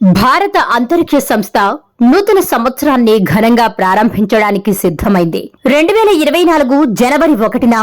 భారత అంతరిక్ష సంస్థ నూతన సంవత్సరాన్ని ఘనంగా ప్రారంభించడానికి సిద్ధమైంది. రెండు వేల ఇరవై నాలుగు జనవరి ఒకటిన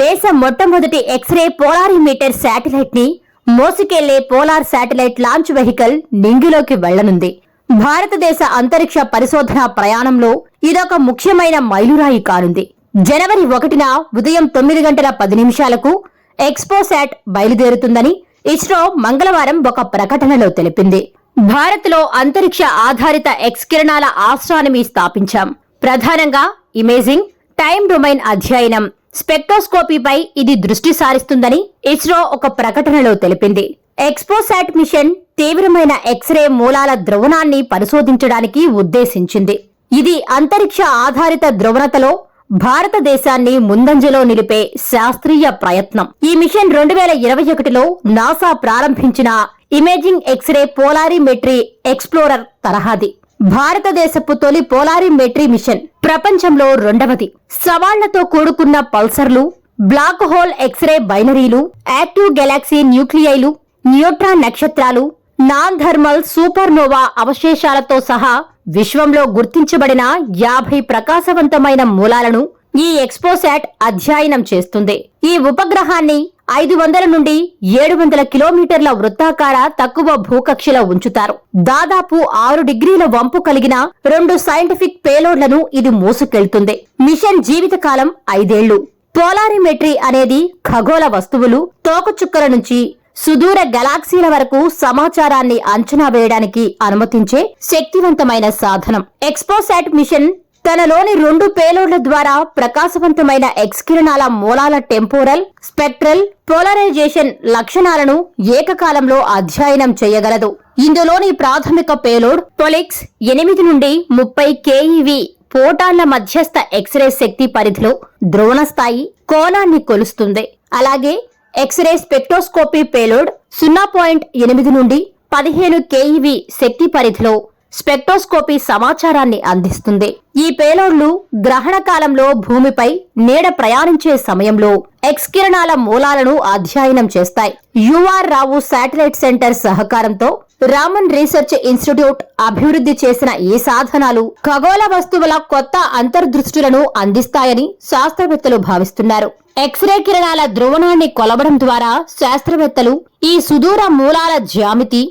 దేశ మొట్టమొదటి ఎక్స్రే పోలారిమీటర్ శాటిలైట్ని మోసుకెళ్ళే పోలార్ శాటిలైట్ లాంచ్ వెహికల్ నింగిలోకి వెళ్ళనుంది. భారతదేశ అంతరిక్ష పరిశోధన ప్రయాణంలో ఇదొక ముఖ్యమైన మైలురాయి కానుంది. జనవరి ఒకటిన ఉదయం తొమ్మిది గంటల పది నిమిషాలకు ఎక్స్పోశాట్ బయలుదేరుతుందని ఇస్రో మంగళవారం ఒక ప్రకటనలో తెలిపింది. భారత్లో అంతరిక్ష ఆధారిత ఎక్స్ కిరణాల ఆస్ట్రానమీ స్థాపించాం. ప్రధానంగా ఇమేజింగ్ టైం డొమైన్ అధ్యయనం. స్పెక్ట్రోస్కోపీపై ఇది దృష్టి సారిస్తుందని ఇస్రో ఒక ప్రకటనలో తెలిపింది. ఎక్స్పోసాట్ మిషన్ తీవ్రమైన ఎక్స్రే మూలాల ద్రవణాన్ని పరిశోధించడానికి ఉద్దేశించింది. ఇది అంతరిక్ష ఆధారిత ద్రవణతలో భారతదేశాన్ని ముందంజలో నిలిపే శాస్త్రీయ ప్రయత్నం. ఈ మిషన్ రెండు వేల ఇరవై ఒకటిలో నాసా ప్రారంభించిన imaging X ray polarimetry explorer తరహాది. భారతదేశపు తొలి పోలారిమెట్రీ మిషన్ ప్రపంచంలో రెండవది. సవాళ్ళతో కూడుకున్న పల్సర్లు బ్లాక్ హోల్ ఎక్స్రే బైనరీలు యాక్టివ్ గెలాక్సీ న్యూక్లియైలు న్యూట్రాన్ నక్షత్రాలు నాన్ థర్మల్ సూపర్నోవా అవశేషాలతో సహా విశ్వంలో గుర్తించబడిన యాభై ప్రకాశవంతమైన మూలాలను ఈ ఎక్స్పోసాట్ అధ్యయనం చేస్తుంది. ఈ ఉపగ్రహాన్ని ఐదు వందల నుండి ఏడు వందల కిలోమీటర్ల వృత్తాకార తక్కువ భూకక్షలో ఉంచుతారు. దాదాపు ఆరు డిగ్రీల వంపు కలిగిన రెండు సైంటిఫిక్ పేలోడ్లను ఇది మోసుకెళ్తుంది. మిషన్ జీవితకాలం ఐదేళ్ళు. పోలారిమెట్రీ అనేది ఖగోళ వస్తువులు తోకచుక్కల నుంచి సుదూర గెలాక్సీల వరకు సమాచారాన్ని అంచనా వేయడానికి అనుమతించే శక్తివంతమైన సాధనం. ఎక్స్పోసాట్ మిషన్ తనలోని రెండు పేలోడ్ల ద్వారా ప్రకాశవంతమైన ఎక్స్కిరణాల మూలాల టెంపోరల్ స్పెక్ట్రల్ పోలరైజేషన్ లక్షణాలను ఏకకాలంలో అధ్యయనం చేయగలదు. ఇందులోని ప్రాథమిక పేలోడ్ పొలిక్స్ ఎనిమిది నుండి ముప్పై కేఈవి ఫోటాన్ల మధ్యస్థ ఎక్స్రే శక్తి పరిధిలో ద్రోణ స్థాయి కోణాన్ని కొలుస్తుంది. అలాగే ఎక్స్రే స్పెక్టోస్కోపీ పేలోడ్ సున్నా పాయింట్ ఎనిమిది నుండి పదిహేను కేఈవి శక్తి పరిధిలో స్పెక్ట్రోస్కోపీ సమాచారాన్ని అందిస్తుంది. ఈ పేలోడ్లు గ్రహణ కాలంలో భూమిపై నీడ ప్రయాణించే సమయంలో ఎక్స్ కిరణాల మూలాలను అధ్యయనం చేస్తాయి. యుఆర్ రావు శాటిలైట్ సెంటర్ సహకారంతో రామన్ రీసెర్చ్ ఇన్స్టిట్యూట్ అభివృద్ధి చేసిన ఈ సాధనాలు ఖగోళ వస్తువుల కొత్త అంతర్దృష్టులను అందిస్తాయని శాస్త్రవేత్తలు భావిస్తున్నారు. ఎక్స్రే కిరణాల ధ్రువణాన్ని కొలవడం ద్వారా శాస్త్రవేత్తలు ఈ సుదూర మూలాల జ్యామితి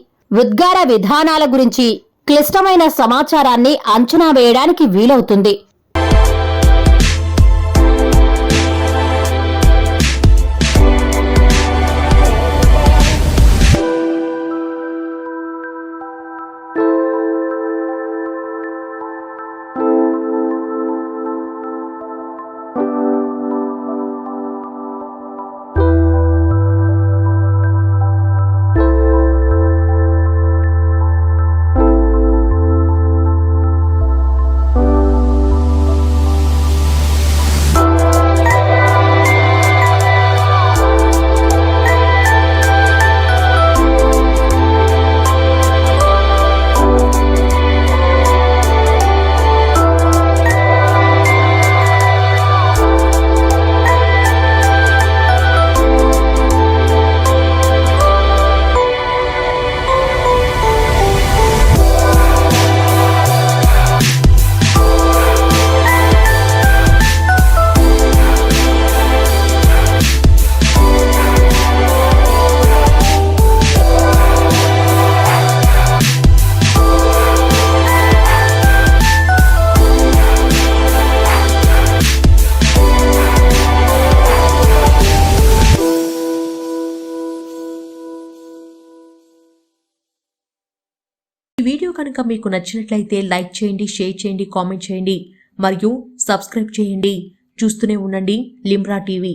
ఉద్గార విధానాల గురించి క్లిష్టమైన సమాచారాన్ని అంచనా వేయడానికి వీలవుతుంది. వీడియో కనుక మీకు నచ్చినట్లయితే లైక్ చేయండి షేర్ చేయండి కామెంట్ చేయండి. మరియు సబ్స్క్రైబ్ చేయండి. చూస్తూనే ఉండండి లిమ్రా టీవీ.